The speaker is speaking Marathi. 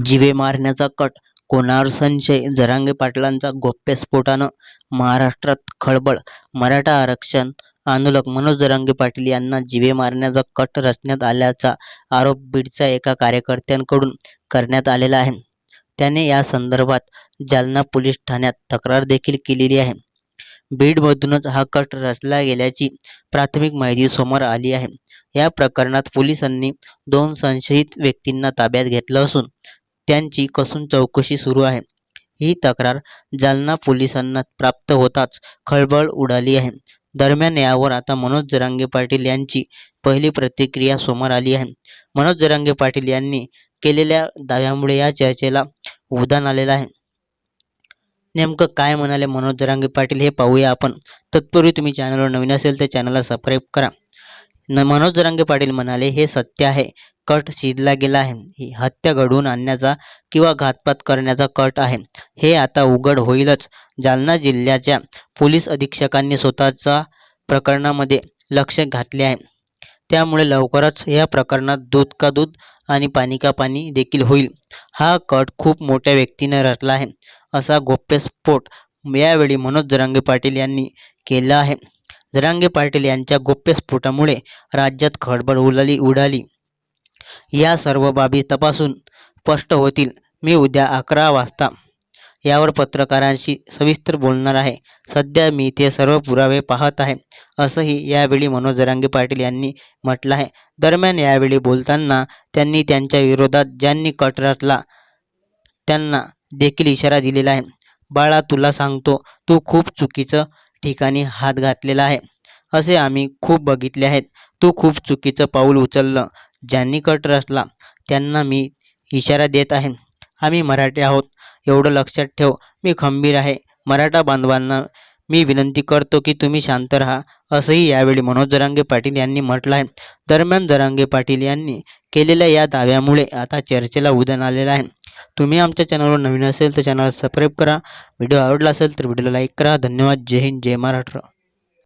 जिवे मारण्याचा कट कोणावर संशय जरांगे पाटलांचा गोप्यस्फोटानं महाराष्ट्रात खळबळ मराठा आरक्षण आंदोलक मनोज जरांगे पाटील यांना जिवे मारण्याचा कट रचण्यात आल्याचा आरोप बीडच्या एका कार्यकर्त्यांकडून करण्यात आलेला आहे. त्याने या संदर्भात जालना पोलीस ठाण्यात तक्रार देखील केलेली आहे. बीडमधूनच हा कट रचला गेल्याची प्राथमिक माहिती समोर आली आहे. या प्रकरणात पोलिसांनी दोन संशयित व्यक्तींना ताब्यात घेतलं असून त्यांची कसून चौकशी सुरू आहे. ही तक्रार जालना पोलिसांना प्राप्त होताच खळबळ उडाली आहे. दरम्यान यावर आता मनोज जरांगे पाटील यांची पहिली प्रतिक्रिया समोर आली आहे. मनोज जरांगे पाटील यांनी केलेल्या दाव्यामुळे या चर्चेला उदान आलेलं आहे. नेमकं काय म्हणाले मनोज जरांगे पाटील हे पाहूया आपण. तत्पूर्वी तुम्ही चॅनलवर नवीन असेल तर चॅनलला सबस्क्राईब करा. न मनोज जरांगे पाटील म्हणाले हे सत्य आहे. कट शिजला गेला आहे. ही हत्या घडवून आणण्याचा किंवा घातपात करण्याचा कट आहे. हे आता उघड होईलच. जालना जिल्ह्याच्या पोलीस अधीक्षकांनी स्वतःच्या प्रकरणामध्ये लक्ष घातले आहे. त्यामुळे लवकरच या प्रकरणात दूध का दूध आणि पाणी का पाणी देखील होईल. हा कट खूप मोठ्या व्यक्तीने रचला आहे. असा गोप्यस्फोट यावेळी मनोज जरांगे पाटील यांनी केला आहे. जरांगे पाटील यांच्या गोप्यस्फोटामुळे राज्यात खळबळ उलाली उडाली. या सर्व बाबी तपासून स्पष्ट होतील. मी उद्या अकरा वाजता यावर पत्रकारांशी सविस्तर बोलणार आहे. सध्या मी ते सर्व पुरावे पाहत आहे असंही यावेळी मनोज जरांगे पाटील यांनी म्हटलं आहे. दरम्यान यावेळी बोलताना त्यांनी त्यांच्या विरोधात ज्यांनी कट रचला त्यांना देखील इशारा दिलेला आहे. बाळा तुला सांगतो तू खूप चुकीचं ठिकाणी हात घातलेला आहे. असे आम्ही खूप बघितले आहेत. तू खूप चुकीचं पाऊल उचललं. ज्यांनी कट रचला त्यांना मी इशारा देत आहे. आम्ही मराठी आहोत. एवढं लक्षात ठेव मी खंबीर आहे. मराठा बांधवांना मी विनंती करतो की तुम्ही शांत राहा असंही यावेळी मनोज जरांगे पाटील यांनी म्हटलं आहे. दरम्यान जरांगे पाटील यांनी केलेल्या या दाव्यामुळे आता चर्चेला उधाण आलेलं आहे. तुम्ही आमच्या चॅनलवर नवीन असेल तर चॅनल सबस्क्राईब करा. व्हिडिओ आवडला असेल तर व्हिडिओला लाईक करा. धन्यवाद. जय हिंद. जय महाराष्ट्र.